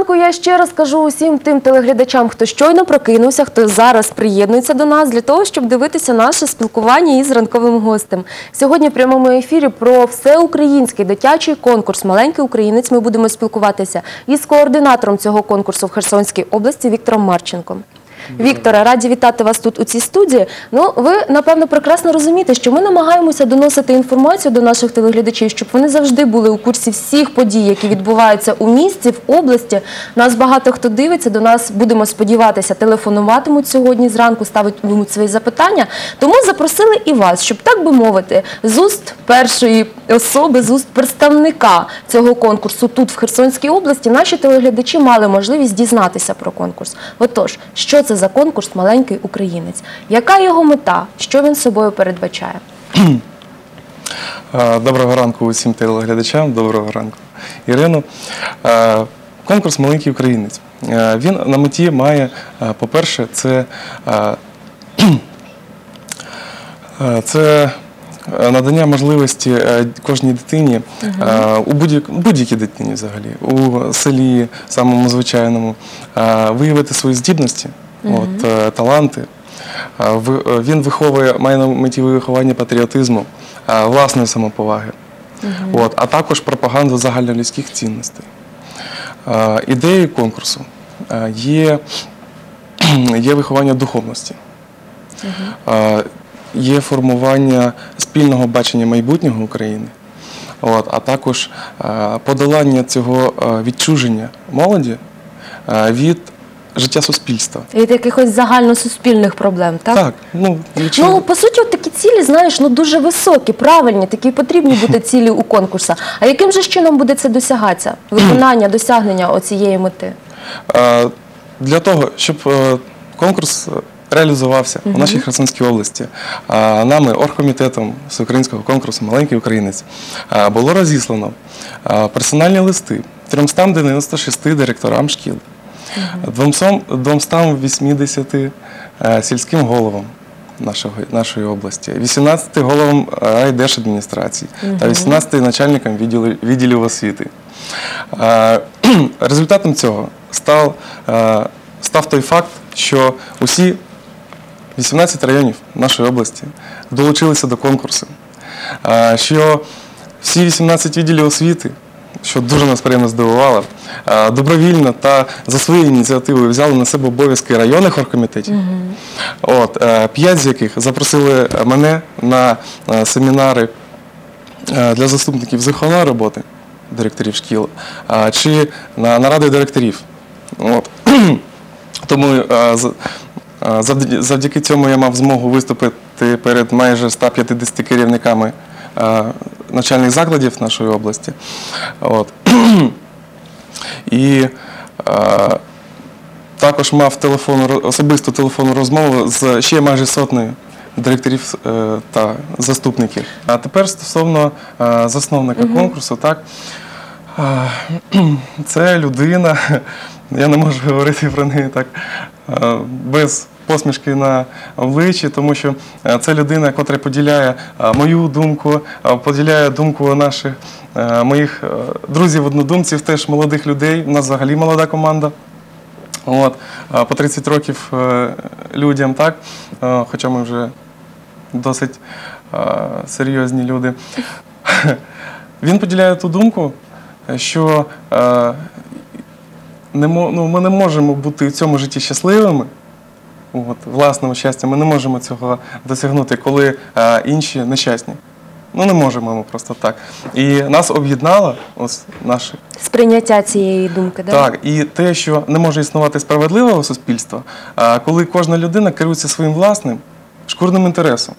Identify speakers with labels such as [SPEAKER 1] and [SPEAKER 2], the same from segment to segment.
[SPEAKER 1] ранку. Я ще раз кажу усім тим телеглядачам, хто щойно прокинувся, хто зараз приєднується до нас для того, щоб дивитися наше спілкування із ранковим гостем. Сьогодні в прямому ефірі про всеукраїнський дитячий конкурс Маленький українець. Ми будемо спілкуватися із координатором цього конкурсу в Херсонській області Віктором Марченком. Вікторе, раді вітати вас тут у цій студії. Ну, ви напевно прекрасно розумієте, що ми намагаємося доносити інформацію до наших телеглядачів, щоб вони завжди були у курсі всіх подій, які відбуваються у місті, в області. Нас багато хто дивиться, до нас будемо сподіватися, телефонуватимуть сьогодні зранку, ставитимуть свої запитання. Тому запросили і вас, щоб так би мовити, з уст першої особи, з уст представника цього конкурсу тут в Херсонській області, наші телеглядачі мали можливість дізнатися про конкурс. Отож, що це за конкурс Маленький українець? Яка його мета? Що він собою передбачає?
[SPEAKER 2] Е, Доброго ранку усім телеглядачам, доброго ранку, Ірино. Е, Конкурс Маленький українець. Е, Він на меті має, по-перше, це, це надання можливості кожній дитині, у будь-як- будь-якій дитині взагалі, у селі, самому звичайному, виявити свої здібності, от, е, таланти. Е, Він виховує, має на меті виховання патріотизму, власної самоповаги, от, а також пропаганду загальнолюдських цінностей. Ідеєю конкурсу є, є виховання духовності, Е, є формування спільного бачення майбутнього України, от, а також подолання цього відчуження молоді від життя суспільства.
[SPEAKER 1] Від якихось загальносуспільних проблем, так?
[SPEAKER 2] Так, ну, якщо...
[SPEAKER 1] Ну, по суті, от такі цілі, знаєш, ну дуже високі, правильні, такі потрібні бути цілі у конкурсу. А яким же чином буде це досягатися? Виконання, досягнення оцієї мети?
[SPEAKER 2] Для того, щоб е, конкурс реалізувався у нашій Херсонській області, е, нами, оргкомітетом всеукраїнського конкурсу Маленький українець, е, було розіслано е, персональні листи 396 директорам шкіл, 200 280 е, сільським головам. Нашого, нашої області, 18 головам е, райдержадміністрації та 18 начальникам відділів освіти. Е, Результатом цього став, став той факт, що усі 18 районів нашої області долучилися до конкурсу, що всі 18 відділів освіти, що дуже нас приємно здивувало, е, добровільно та за своєю ініціативою взяли на себе обов'язки районних оргкомітетів. От, е, п'ять з яких запросили мене на е, семінари для заступників з виховної роботи директорів шкіл чи на наради директорів. От. Тому завдяки, цьому я мав змогу виступити перед майже 150 керівниками навчальних закладів нашої області. От. І е, також мав телефонну, особисту телефонну розмову з ще майже сотнею директорів е, та заступників. А тепер стосовно е, засновника конкурсу, так. Це людина, я не можу говорити про неї так е, без посмішки на обличчі, тому що е, це людина, яка поділяє е, мою думку, е, поділяє думку наших моїх друзів-однодумців, теж молодих людей. У нас взагалі молода команда. От, по 30 років людям, так? Хоча ми вже досить серйозні люди. Він поділяє ту думку, що ну, ми не можемо бути в цьому житті щасливими. От, власним щастям, ми не можемо цього досягнути, коли е, інші нещасні. Ну, не можемо ми просто так. І нас об'єднало, ось наші
[SPEAKER 1] Сприйняття цієї думки, да?
[SPEAKER 2] так, і те, що не може існувати справедливого суспільства, а коли кожна людина керується своїм власним шкурним інтересом.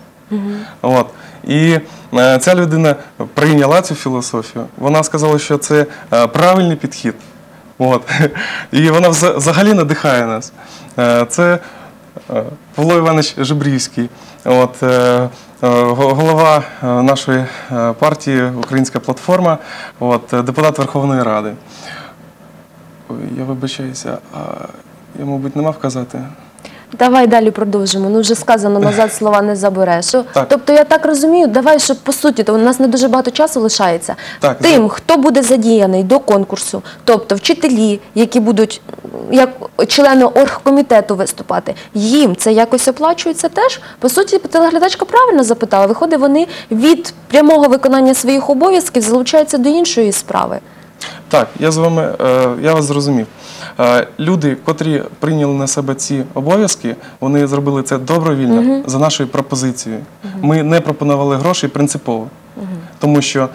[SPEAKER 2] От. І е, ця людина прийняла цю філософію. Вона сказала, що це е, правильний підхід. От. І вона взагалі надихає нас. Е, Це е, Павло Іванович Жебрівський, от, е, е, го- голова е, нашої е, партії Українська платформа, от, е, депутат Верховної Ради. Я вибачаюся, я, мабуть, не мав казати.
[SPEAKER 1] Давай далі продовжимо. Ну вже сказано, назад слова не забереш.
[SPEAKER 2] Так.
[SPEAKER 1] Тобто я так розумію, давай, щоб по суті, то у нас не дуже багато часу лишається.
[SPEAKER 2] Так,
[SPEAKER 1] Тим, хто буде задіяний до конкурсу, тобто вчителі, які будуть як члени оргкомітету виступати, їм це якось оплачується теж. По суті, телеглядачка правильно запитала. Виходить, вони від прямого виконання своїх обов'язків залучаються до іншої справи.
[SPEAKER 2] Так, я з вами, е, я вас зрозумів. Е, Люди, котрі прийняли на себе ці обов'язки, вони зробили це добровільно за нашою пропозицією. Ми не пропонували грошей принципово, тому що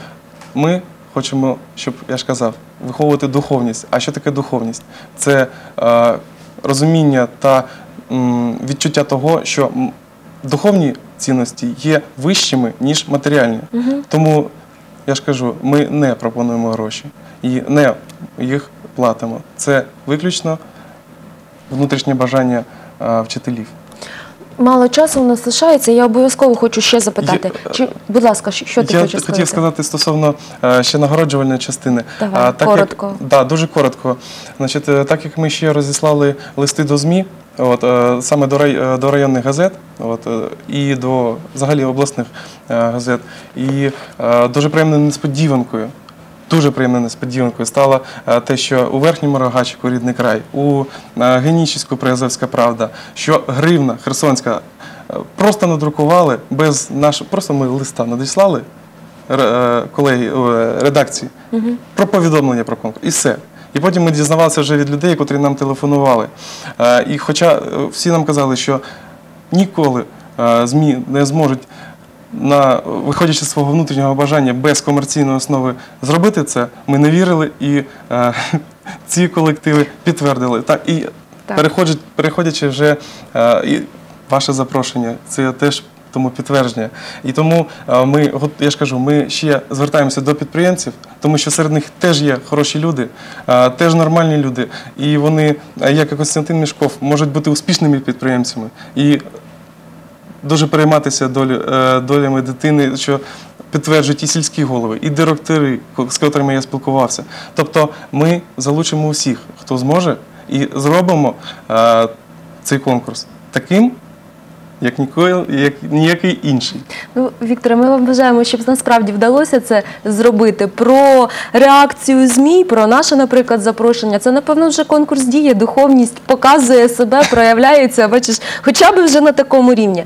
[SPEAKER 2] ми хочемо, щоб я ж казав, виховувати духовність. А що таке духовність? Це е, розуміння та м, відчуття того, що духовні цінності є вищими, ніж матеріальні. Тому я ж кажу, ми не пропонуємо гроші і не їх платимо. Це виключно внутрішнє бажання а, вчителів.
[SPEAKER 1] Мало часу у нас лишається. Я обов'язково хочу ще запитати.
[SPEAKER 2] Є-
[SPEAKER 1] Чи, будь ласка, що, ти
[SPEAKER 2] Я
[SPEAKER 1] хочеш
[SPEAKER 2] хотів
[SPEAKER 1] сказати?
[SPEAKER 2] сказати стосовно е, ще нагороджувальної частини.
[SPEAKER 1] Давай,
[SPEAKER 2] А, так
[SPEAKER 1] коротко.
[SPEAKER 2] Як, да, дуже коротко. Значить, е, так як ми ще розіслали листи до ЗМІ, от, е, саме до, рай, е, до районних газет, от, е, і до взагалі обласних е, газет, і е, дуже приємною несподіванкою. Дуже приємною несподіванкою стало е, те, що у верхньому рогачику рідний край, у е, Генічеську Приазовська правда, що гривна Херсонська е, просто надрукували без нашого, просто ми листа надіслали колеги редакції про повідомлення про конкурс. І все. І потім ми дізнавалися вже від людей, котрі нам телефонували. І хоча всі нам казали, що ніколи ЗМІ не зможуть, на, виходячи з свого внутрішнього бажання без комерційної основи зробити це, ми не вірили, і е, ці колективи підтвердили. Так, і
[SPEAKER 1] Так.
[SPEAKER 2] переходять, переходячи вже е, і ваше запрошення, це теж тому підтвердження. І тому е, ми, я ж кажу, ми ще звертаємося до підприємців, тому що серед них теж є хороші люди, е, теж нормальні люди. І вони, е, як і Костянтин Мішков, можуть бути успішними підприємцями і дуже перейматися долю, е, долями дитини, що підтверджують і сільські голови, і директори, з котрими я спілкувався. Тобто ми залучимо усіх, хто зможе, і зробимо е, цей конкурс таким, як, ніколи, як ніякий інший.
[SPEAKER 1] Ну, Вікторе, ми вам бажаємо, щоб насправді вдалося це зробити. Про реакцію ЗМІ, про наше, наприклад, запрошення. Це, напевно, вже конкурс діє, духовність показує себе, проявляється, бачиш, хоча б вже на такому рівні.